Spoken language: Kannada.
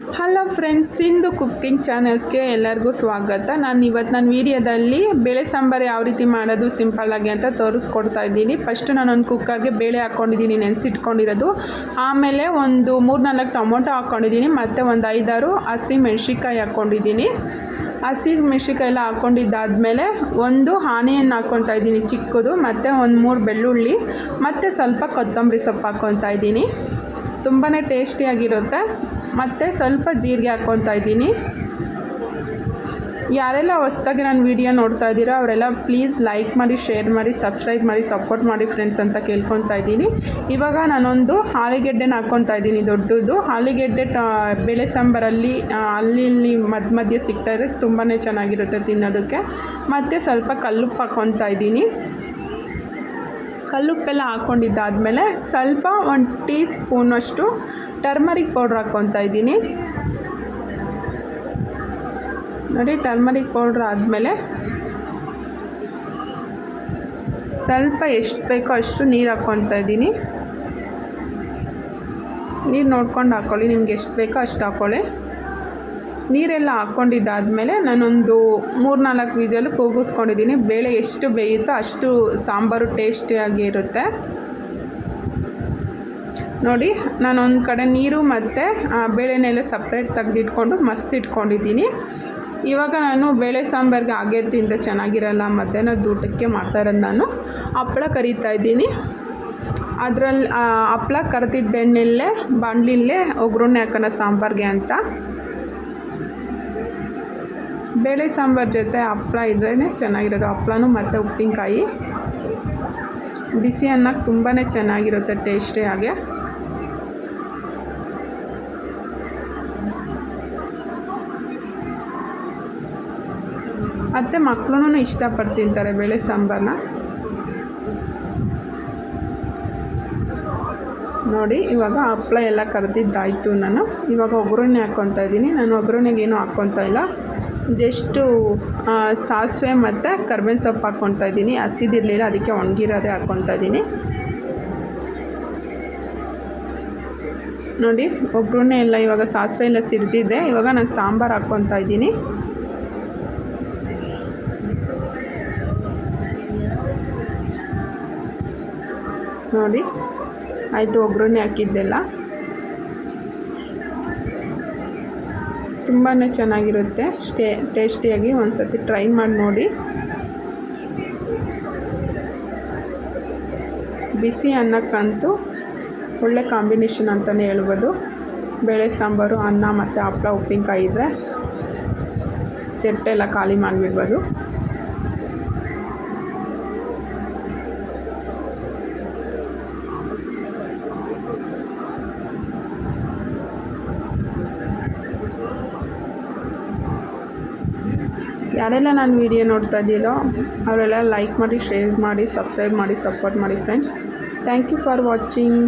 ಹಲೋ ಫ್ರೆಂಡ್ಸ್ ಸಿಂಧು ಕುಕ್ಕಿಂಗ್ ಚಾನಲ್ಸ್ಗೆ ಎಲ್ಲರಿಗೂ ಸ್ವಾಗತ. ನಾನು ಇವತ್ತು ನನ್ನ ವೀಡಿಯೋದಲ್ಲಿ ಬೇಳೆ ಸಾಂಬಾರು ಯಾವ ರೀತಿ ಮಾಡೋದು ಸಿಂಪಲ್ಲಾಗಿ ಅಂತ ತೋರಿಸ್ಕೊಡ್ತಾ ಇದ್ದೀನಿ. ಫಸ್ಟು ನಾನು ಒಂದು ಕುಕ್ಕರ್ಗೆ ಬೇಳೆ ಹಾಕ್ಕೊಂಡಿದ್ದೀನಿ ನೆನೆಸಿಟ್ಕೊಂಡಿರೋದು. ಆಮೇಲೆ ಒಂದು ಮೂರು ನಾಲ್ಕು ಟೊಮೊಟೊ ಹಾಕ್ಕೊಂಡಿದ್ದೀನಿ ಮತ್ತು ಒಂದು ಐದಾರು ಹಸಿ ಮೆಣಸಿಕಾಯಿ ಹಾಕ್ಕೊಂಡಿದ್ದೀನಿ ಹಸಿ ಮೆಣಸಿನ್ಕಾಯಿ ಎಲ್ಲ ಹಾಕ್ಕೊಂಡಿದ್ದಾದಮೇಲೆ ಒಂದು ಹಾನಿಯನ್ನು ಹಾಕ್ಕೊತಾ ಇದ್ದೀನಿ ಚಿಕ್ಕದು, ಮತ್ತು ಒಂದು ಮೂರು ಬೆಳ್ಳುಳ್ಳಿ, ಮತ್ತು ಸ್ವಲ್ಪ ಕೊತ್ತಂಬರಿ ಸೊಪ್ಪು ಹಾಕ್ಕೊತಾ ಇದ್ದೀನಿ. ತುಂಬಾ ಟೇಸ್ಟಿಯಾಗಿರುತ್ತೆ ಮತ್ತು ಸ್ವಲ್ಪ ಜೀರಿಗೆ ಹಾಕ್ಕೊತಾ ಇದ್ದೀನಿ. ಯಾರೆಲ್ಲ ಹೊಸ್ದಾಗಿ ನಾನು ವೀಡಿಯೋ ನೋಡ್ತಾ ಇದ್ದೀರೋ ಅವರೆಲ್ಲ ಪ್ಲೀಸ್ ಲೈಕ್ ಮಾಡಿ, ಶೇರ್ ಮಾಡಿ, ಸಬ್ಸ್ಕ್ರೈಬ್ ಮಾಡಿ, ಸಪೋರ್ಟ್ ಮಾಡಿ ಫ್ರೆಂಡ್ಸ್ ಅಂತ ಕೇಳ್ಕೊತಾ ಇದ್ದೀನಿ. ಇವಾಗ ನಾನೊಂದು ಆಲೂಗೆಡ್ಡೆನ ಹಾಕ್ಕೊತಾ ಇದ್ದೀನಿ ದೊಡ್ಡದು. ಆಲೂಗೆಡ್ಡೆ ಬೇಳೆ ಸಾಂಬಾರಲ್ಲಿ ಅಲ್ಲಿ ಇಲ್ಲಿ ಮಧ್ಯ ಮಧ್ಯೆ ಸಿಗ್ತಾ ಇದ್ರೆ ತುಂಬಾ ಚೆನ್ನಾಗಿರುತ್ತೆ ತಿನ್ನೋದಕ್ಕೆ. ಮತ್ತು ಸ್ವಲ್ಪ ಕಲ್ಲುಪ್ಪು ಹಾಕ್ಕೊತಾ ಇದ್ದೀನಿ. ಕಲ್ಲುಪ್ಪೆಲ್ಲ ಹಾಕ್ಕೊಂಡಿದ್ದಾದಮೇಲೆ ಸ್ವಲ್ಪ ಒಂದು ಟೀ ಸ್ಪೂನಷ್ಟು ಟರ್ಮರಿಕ್ ಪೌಡ್ರ್ ಹಾಕ್ಕೊತಾ ಇದ್ದೀನಿ. ನೋಡಿ, ಟರ್ಮರಿಕ್ ಪೌಡ್ರ್ ಆದಮೇಲೆ ಸ್ವಲ್ಪ ಎಷ್ಟು ಬೇಕೋ ಅಷ್ಟು ನೀರು ಹಾಕ್ಕೊತಾ ಇದ್ದೀನಿ. ನೀರು ನೋಡ್ಕೊಂಡು ಹಾಕ್ಕೊಳ್ಳಿ ನಿಮ್ಗೆ ಎಷ್ಟು ಬೇಕೋ ಅಷ್ಟು ಹಾಕ್ಕೊಳ್ಳಿ ನೀರೆಲ್ಲ ಹಾಕ್ಕೊಂಡಿದ್ದಾದಮೇಲೆ ನಾನೊಂದು ಮೂರು ನಾಲ್ಕು ವಿಜಲು ಕೂಗಿಸ್ಕೊಂಡಿದ್ದೀನಿ. ಬೇಳೆ ಎಷ್ಟು ಬೇಯುತ್ತೋ ಅಷ್ಟು ಸಾಂಬಾರು ಟೇಸ್ಟಿಯಾಗಿ ಇರುತ್ತೆ ನೋಡಿ, ನಾನೊಂದು ಕಡೆ ನೀರು ಮತ್ತು ಬೇಳೆನೆಲ್ಲ ಸಪ್ರೇಟ್ ತೆಗೆದಿಟ್ಕೊಂಡು ಮಸ್ತ್ ಇಟ್ಕೊಂಡಿದ್ದೀನಿ. ಇವಾಗ ನಾನು ಬೇಳೆ ಸಾಂಬಾರಿಗೆ ಹಾಗೆ ತಿಂದ, ಚೆನ್ನಾಗಿರಲ್ಲ, ಮಧ್ಯಾಹ್ನದ ಊಟಕ್ಕೆ ಮಾಡ್ತಾ ಇರೋದು ನಾನು. ಹಪ್ಪಳ ಕರಿತಾ ಇದ್ದೀನಿ. ಅದರಲ್ಲಿ ಹಪ್ಪಳ ಕರೆದಿದ್ದೆಣ್ಣೆಲ್ಲೇ ಬಾಂಡ್ಲಿಲ್ಲೇ ಒಗ್ಗರಣೆ ಹಾಕೋಣ ಸಾಂಬಾರಿಗೆ ಅಂತ. ಬೇಳೆ ಸಾಂಬಾರು ಜೊತೆ ಹಪ್ಪಳ ಇದ್ರೇ ಚೆನ್ನಾಗಿರೋದು. ಹಪ್ಪಳನೂ ಮತ್ತು ಉಪ್ಪಿನಕಾಯಿ. ಬಿಸಿ ಅನ್ನಕ್ಕೆ ತುಂಬಾ ಚೆನ್ನಾಗಿರುತ್ತೆ ಟೇಸ್ಟಿಯಾಗಿ ಮತ್ತು ಮಕ್ಕಳು ಇಷ್ಟಪಟ್ಟು ತಿಂತಾರೆ ಬೇಳೆ ಸಾಂಬಾರನ್ನ ನೋಡಿ, ಇವಾಗ ಹಪ್ಪಳ ಎಲ್ಲ ಕರೆದಿದ್ದಾಯಿತು ನಾನು. ಇವಾಗ ಒಗ್ಗರಣೆ ಹಾಕ್ಕೊತಾ ಇದ್ದೀನಿ. ನಾನು ಒಗ್ಗರಣೆಗೆ ಏನೂ ಹಾಕ್ಕೊತಾ ಇಲ್ಲ. ಜಸ್ಟು ಸಾಸಿವೆ ಮತ್ತು ಕರ್ಬೇವಿನ ಸೊಪ್ಪು ಹಾಕ್ಕೊತಾ ಇದ್ದೀನಿ. ಹಸಿದಿರಲಿಲ್ಲ ಅದಕ್ಕೆ ಒಣಗಿರೋದೇ ಹಾಕ್ಕೊತಾ ಇದ್ದೀನಿ. ನೋಡಿ, ಒಗ್ಗರಣೆ ಇಲ್ಲ ಇವಾಗ ಸಾಸಿವೆ ಎಲ್ಲ ಸಿರಿದಿದ್ದೆ ಇವಾಗ ನಾನು ಸಾಂಬಾರು ಹಾಕ್ಕೊತಾ ಇದ್ದೀನಿ. ನೋಡಿ, ಆಯಿತು, ಒಗ್ಗರಣೆ ಹಾಕಿದ್ದೆಲ್ಲ. ತುಂಬಾ ಚೆನ್ನಾಗಿರುತ್ತೆ. ಸ್ಟೇ ಟೇಸ್ಟಿಯಾಗಿ ಒಂದು ಸತಿ ಟ್ರೈ ಮಾಡಿ ನೋಡಿ. ಬಿಸಿ ಅನ್ನಕ್ಕಂತೂ ಒಳ್ಳೆ ಕಾಂಬಿನೇಷನ್ ಅಂತಲೇ ಹೇಳ್ಬೋದು. ಬೇಳೆ ಸಾಂಬಾರು, ಅನ್ನ ಮತ್ತು ಹಪ್ಪಳ ಉಪ್ಪಿನಕಾಯಿ ಇದ್ದರೆ ತೆಟ್ಟೆಲ್ಲ ಖಾಲಿ ಮಾಡಿಬಿಡ್ಬೋದು. ಯಾರೆಲ್ಲ ನಾನು ವೀಡಿಯೋ ನೋಡ್ತಾ ಇದ್ದೀರೋ ಅವರೆಲ್ಲ ಲೈಕ್ ಮಾಡಿ ಶೇರ್ ಮಾಡಿ ಸಬ್ಸ್ಕ್ರೈಬ್ ಮಾಡಿ ಸಪೋರ್ಟ್ ಮಾಡಿ friends thank you for watching